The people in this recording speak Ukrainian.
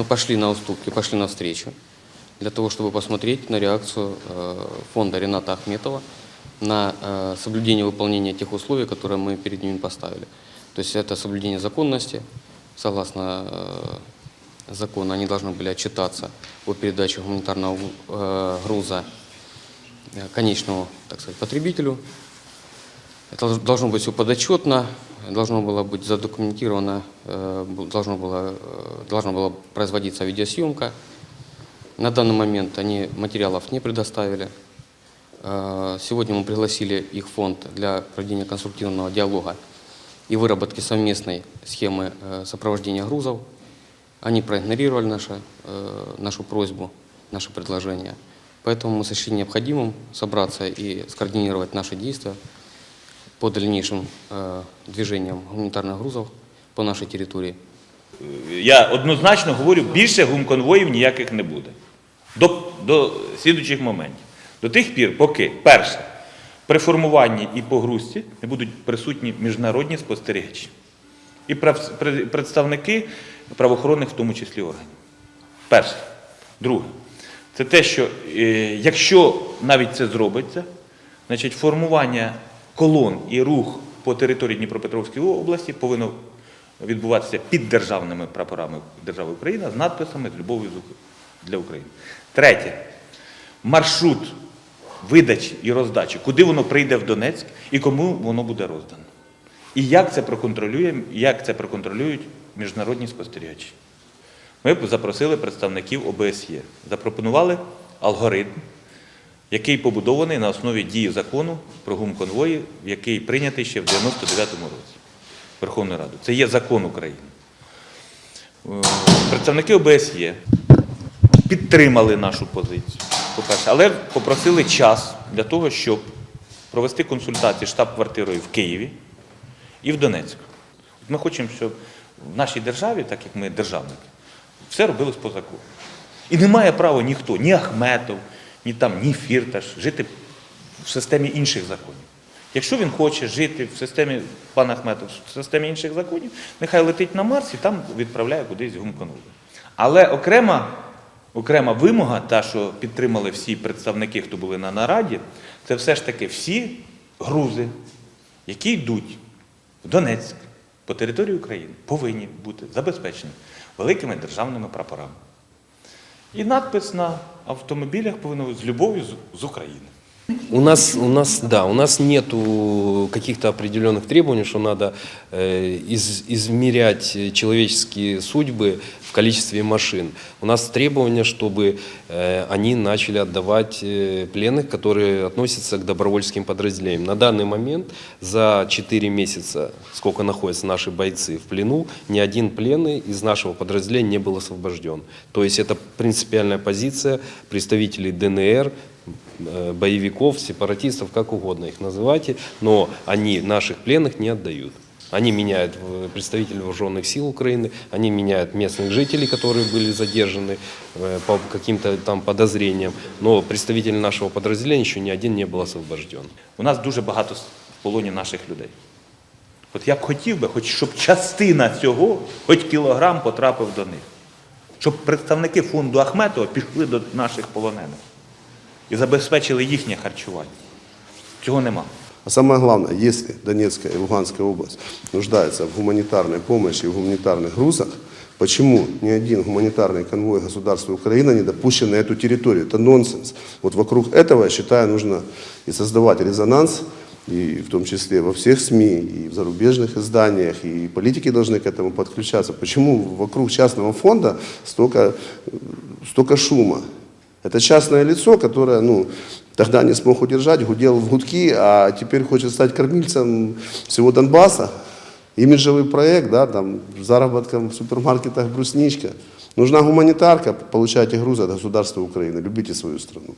мы пошли на уступки, пошли навстречу для того, чтобы посмотреть на реакцию э, фонда Рената Ахметова на э, соблюдение выполнения тех условий, которые мы перед ними поставили. То есть это соблюдение законности, согласно э, закону, они должны были отчитаться о передаче гуманитарного груза конечному, так сказать, потребителю. Это долж- должно быть все подотчетно, должно было быть задокументировано, э, должно было, э, должна была производиться видеосъемка. На данный момент они материалов не предоставили. Э, Сегодня мы пригласили их фонд для проведения конструктивного диалога и выработки совместной схемы сопровождения грузов. Они проигнорировали наше, нашу просьбу, наше предложение. Поэтому мы сочли необходимым собраться и скоординировать наши действия по дальнейшим э, движениям гуманитарных грузов по нашей территории. Я однозначно говорю, більше гумконвоїв ніяких не буде. До, до слідуючих моментів. До тих пір, поки, перше, при формуванні і погрузці не будуть присутні міжнародні спостерігачі. І представники правоохоронних, в тому числі органів. Перше. Друге, це те, що е, якщо навіть це зробиться, значить формування колон і рух по території Дніпропетровської області повинно відбуватися під державними прапорами держави Україна з надписами з любов'ю для України. Третє. Маршрут видачі і роздачі, куди воно прийде в Донецьк і кому воно буде роздано. І як це проконтролює, як це проконтролюють міжнародні спостерігачі. Ми запросили представників ОБСЄ, запропонували алгоритм, який побудований на основі дії закону про гумконвої, який прийнятий ще в 99-му році Верховною Радою. Це є закон України. Е, Представники ОБСЄ підтримали нашу позицію, по-перше, але попросили час для того, щоб провести консультації штаб-квартирою в Києві і в Донецьку. Ми хочемо, щоб в нашій державі, так як ми державники, все робилось по закону. І не має права ніхто, ні Ахметов, ні там, ні Фірташ, жити в системі інших законів. Якщо він хоче жити в системі пана Ахметов, в системі інших законів, нехай летить на Марс і там відправляє кудись гумконову. Але окрема, окрема вимога, та, що підтримали всі представники, хто були на нараді, це все ж таки всі грузи, які йдуть в Донецьк по території України, повинні бути забезпечені великими державними прапорами. І надпис на автомобілях повинен бути з любов'ю з- України. У нас, у нас, да, у нас нету каких-то определенных требований, что надо э, из, измерять человеческие судьбы в количестве машин. У нас требования, чтобы э, они начали отдавать э, пленных, которые относятся к добровольческим подразделениям. На данный момент за 4 месяца, сколько находятся наши бойцы в плену, ни один пленный из нашего подразделения не был освобожден. То есть это принципиальная позиция представителей ДНР, боевиков, сепаратистов, как угодно их называйте, но они наших пленных не отдают. Они меняют э, представителей вооруженных сил Украины, они меняют местных жителей, которые были задержаны э, по каким-то там подозрениям, но представители нашего подразделения еще ни один не был освобожден. У нас дуже багато в полоні наших людей. От я б хотів би, хоч щоб частина цього, хоч кілограм потрапив до них. Щоб представники фонду Ахметова пішли до наших полонених і забезпечили їхнє харчування. Цього нема. А самое главное, если Донецкая и Луганская область нуждаются в гуманитарной помощи и в гуманитарных грузах, почему ни один гуманитарный конвой государства Украина не допущен на эту территорию? Это нонсенс. Вот вокруг этого, я считаю, нужно и создавать резонанс, и в том числе во всех СМИ, и в зарубежных изданиях, и политики должны к этому подключаться. Почему вокруг частного фонда столько, э, столько шума? Это частное лицо, которое, ну, тогда не смог удержать, гудел в гудки, а теперь хочет стать кормильцем всего Донбасса. Имиджевый проект, да, там, заработком в супермаркетах брусничка. Нужна гуманитарка, получайте груз от государства Украины, любите свою страну.